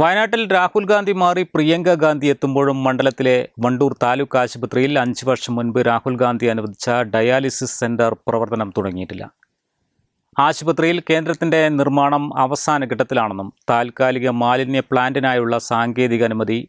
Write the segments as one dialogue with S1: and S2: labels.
S1: വയനാട്ടിൽ രാഹുൽ ഗാന്ധി മാറി പ്രിയങ്ക ഗാന്ധി എത്തുമ്പോഴും മണ്ഡലത്തിലെ വണ്ടൂർ താലൂക്ക് ആശുപത്രിയിൽ അഞ്ച് വർഷം മുൻപ് രാഹുൽ ഗാന്ധി അനുവദിച്ച ഡയാലിസിസ് സെന്റർ പ്രവർത്തനം തുടങ്ങിയിട്ടില്ല. ആശുപത്രിയിൽ കേന്ദ്രത്തിന്റെ നിർമ്മാണം അവസാന ഘട്ടത്തിലാണെന്നും താൽക്കാലിക മാലിന്യ പ്ലാന്റിനായുള്ള സാങ്കേതിക അനുമതി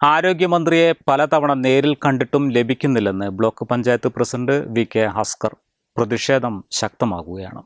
S1: ആരോഗ്യമന്ത്രിയെ പലതവണ നേരിൽ കണ്ടിട്ടും ലഭിക്കുന്നില്ലെന്ന് block panchayat president V K Haskar. പ്രതിഷേധം ശക്തമാകുകയാണ്.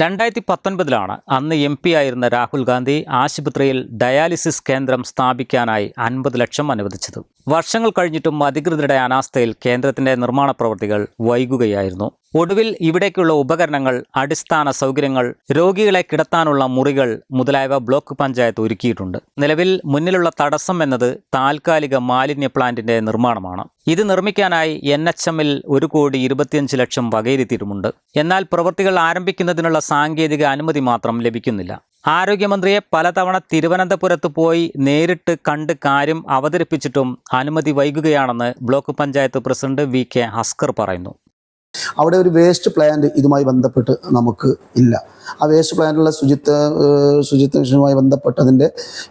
S1: രണ്ടായിരത്തി പത്തൊൻപതിലാണ് അന്ന് എം പി ആയിരുന്ന രാഹുൽ ഗാന്ധി ആശുപത്രിയിൽ ഡയാലിസിസ് കേന്ദ്രം സ്ഥാപിക്കാനായി അൻപത് ലക്ഷം അനുവദിച്ചത്. വർഷങ്ങൾ കഴിഞ്ഞിട്ടും അധികൃതരുടെ അനാസ്ഥയിൽ കേന്ദ്രത്തിന്റെ നിർമ്മാണ പ്രവൃത്തികൾ വൈകുകയായിരുന്നു. ഒടുവിൽ ഇവിടേക്കുള്ള ഉപകരണങ്ങൾ അടിസ്ഥാന സൗകര്യങ്ങൾ രോഗികളെ കിടത്താനുള്ള മുറികൾ മുതലായവ ബ്ലോക്ക് പഞ്ചായത്ത് ഒരുക്കിയിട്ടുണ്ട്. നിലവിൽ മുന്നിലുള്ള തടസ്സം എന്നത് താൽക്കാലിക മാലിന്യ പ്ലാന്റിന്റെ നിർമ്മാണമാണ്. ഇത് നിർമ്മിക്കാനായി എൻ എച്ച് എമ്മിൽ ഒരു കോടി ഇരുപത്തിയഞ്ച് ലക്ഷം വകയിരുത്തിയിട്ടുമുണ്ട്. എന്നാൽ പ്രവൃത്തികൾ ആരംഭിക്കുന്നതിനുള്ള സാങ്കേതിക അനുമതി മാത്രം ലഭിക്കുന്നില്ല. ആരോഗ്യമന്ത്രിയെ പലതവണ തിരുവനന്തപുരത്ത് പോയി നേരിട്ട് കണ്ട് കാര്യം അവതരിപ്പിച്ചിട്ടും അനുമതി വൈകുകയാണെന്ന് block panchayat president V K Haskar പറയുന്നു.
S2: അവിടെ ഒരു വേസ്റ്റ് പ്ലാന്റ് ഇതുമായി ബന്ധപ്പെട്ട് നമുക്ക് ഇല്ല. ആ വേസ്റ്റ് പ്ലാന്റുള്ള ശുചിത്വ ശുചിത്വ മിഷനുമായി ബന്ധപ്പെട്ട് അതിന്റെ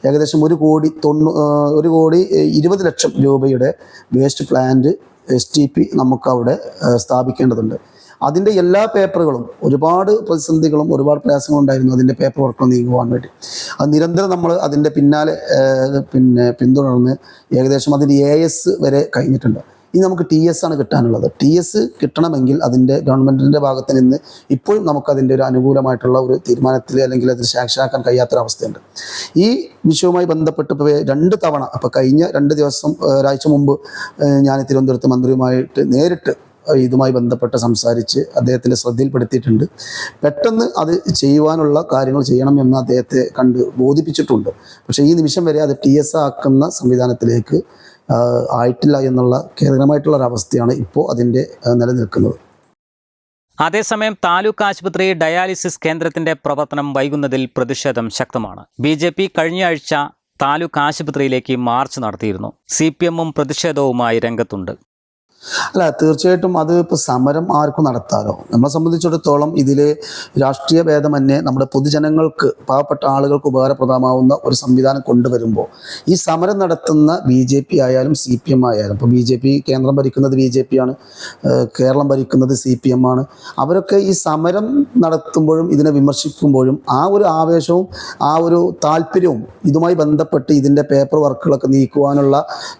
S2: ഏകദേശം ഒരു കോടി തൊണ്ണൂ ഒരു കോടി ഇരുപത് ലക്ഷം രൂപയുടെ waste plant S T P നമുക്കവിടെ സ്ഥാപിക്കേണ്ടതുണ്ട്. അതിന്റെ എല്ലാ പേപ്പറുകളും ഒരുപാട് പ്രതിസന്ധികളും ഒരുപാട് പ്രയാസങ്ങളും ഉണ്ടായിരുന്നു അതിന്റെ പേപ്പർ വർക്കുകൾ നീങ്ങുവാൻ വേണ്ടി. അത് നിരന്തരം നമ്മൾ അതിന്റെ പിന്നാലെ പിന്നെ പിന്തുടർന്ന് ഏകദേശം അതിന്റെ എ എസ് വരെ കഴിഞ്ഞിട്ടുണ്ട്. ഇനി നമുക്ക് ടി എസ് ആണ് കിട്ടാനുള്ളത്. ടി എസ് കിട്ടണമെങ്കിൽ അതിന്റെ ഗവൺമെന്റിന്റെ ഭാഗത്ത് നിന്ന് ഇപ്പോഴും നമുക്കതിന്റെ ഒരു അനുകൂലമായിട്ടുള്ള ഒരു തീരുമാനത്തിൽ അല്ലെങ്കിൽ അതിന് സാക്ഷാക്കാൻ കഴിയാത്തൊരവസ്ഥയുണ്ട് ഈ വിഷയവുമായി ബന്ധപ്പെട്ട് ഇപ്പോൾ രണ്ട് തവണ അപ്പോൾ കഴിഞ്ഞ രണ്ട് ദിവസം ഒരാഴ്ച മുമ്പ് ഞാൻ തിരുവനന്തപുരത്ത് മന്ത്രിയുമായിട്ട് നേരിട്ട് ഇതുമായി ബന്ധപ്പെട്ട് സംസാരിച്ച് അദ്ദേഹത്തിന്റെ ശ്രദ്ധയിൽപ്പെടുത്തിയിട്ടുണ്ട്. പെട്ടെന്ന് അത് ചെയ്യുവാനുള്ള കാര്യങ്ങൾ ചെയ്യണം എന്ന് അദ്ദേഹത്തെ കണ്ട് ബോധിപ്പിച്ചിട്ടുണ്ട്. പക്ഷേ ഈ നിമിഷം വരെ അത് ടി എസ് ആക്കുന്ന സംവിധാനത്തിലേക്ക് ആയിട്ടില്ല എന്നുള്ള ഖേദകരമായിട്ടുള്ള ഒരവസ്ഥയാണ് ഇപ്പോൾ അതിന്റെ നിലനിൽക്കുന്നത്.
S1: അതേസമയം താലൂക്ക് ആശുപത്രി ഡയാലിസിസ് കേന്ദ്രത്തിന്റെ പ്രവർത്തനം വൈകുന്നതിൽ പ്രതിഷേധം ശക്തമാണ്. ബി ജെ പി കഴിഞ്ഞയാഴ്ച താലൂക്ക് ആശുപത്രിയിലേക്ക് മാർച്ച് നടത്തിയിരുന്നു. സി പി എമ്മും പ്രതിഷേധവുമായി രംഗത്തുണ്ട്.
S2: അല്ല തീർച്ചയായിട്ടും അത് ഇപ്പോൾ സമരം ആർക്കും നടത്താലോ? നമ്മളെ സംബന്ധിച്ചിടത്തോളം ഇതിൽ രാഷ്ട്രീയ ഭേദമന്യേ നമ്മുടെ പൊതുജനങ്ങൾക്ക് പാവപ്പെട്ട ആളുകൾക്ക് ഉപകാരപ്രദമാവുന്ന ഒരു സംവിധാനം കൊണ്ടുവരുമ്പോൾ ഈ സമരം നടത്തുന്ന ബി ജെ പി ആയാലും സി പി എം ആയാലും ഇപ്പോൾ ബി ജെ പി കേന്ദ്രം ഭരിക്കുന്നത് ബി ജെ പി ആണ് കേരളം ഭരിക്കുന്നത് സി പി എം ആണ് അവരൊക്കെ ഈ സമരം നടത്തുമ്പോഴും ഇതിനെ വിമർശിക്കുമ്പോഴും ആ ഒരു ആവേശവും ആ ഒരു താല്പര്യവും ഇതുമായി ബന്ധപ്പെട്ട് ഇതിന്റെ പേപ്പർ വർക്കുകളൊക്കെ നീക്കുവാനുള്ള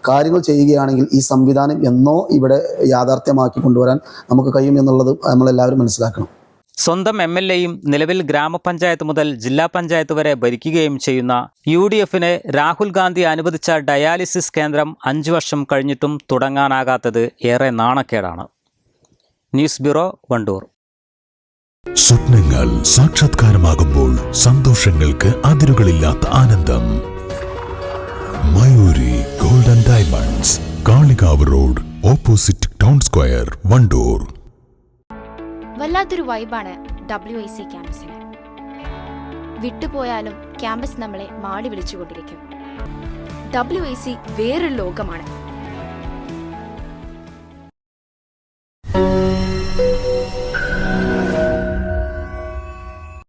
S2: കാര്യങ്ങൾ ചെയ്യുകയാണെങ്കിൽ ഈ സംവിധാനം എന്നോ ഇവിടെ യാഥാർത്ഥ്യമാക്കി കൊണ്ടുവരാൻ നമുക്ക് കഴിയും എന്നുള്ളത് നമ്മളെല്ലാവരും മനസ്സിലാക്കണം.
S1: സ്വന്തം എം എൽ എയും നിലവിൽ ഗ്രാമപഞ്ചായത്ത് മുതൽ ജില്ലാ പഞ്ചായത്ത് വരെ ഭരിക്കുകയും ചെയ്യുന്ന യു ഡി എഫിന് രാഹുൽ ഗാന്ധി അനുവദിച്ച ഡയാലിസിസ് കേന്ദ്രം അഞ്ചു വർഷം കഴിഞ്ഞിട്ടും തുടങ്ങാനാകാത്തത് ഏറെ നാണക്കേടാണ്. News bureau Wandoor.
S3: സ്വപ്നങ്ങൾ സാക്ഷാത്കാരമാകുമ്പോൾ സന്തോഷങ്ങൾക്ക് അതിരുകളില്ലാത്ത ആനന്ദം. Mayuri golden diamonds Kalikavu road opposite town square Wandoor.
S4: വല്ലാത്തൊരു വൈബാണ് ഡബ്ല്യു ഐ സി ക്യാമ്പസിന്. വിട്ടുപോയാലും ക്യാമ്പസ് നമ്മളെ മാടി വിളിച്ചുകൊണ്ടിരിക്കും. ഡബ്ല്യു ഐ സി വേറൊരു ലോകമാണ്.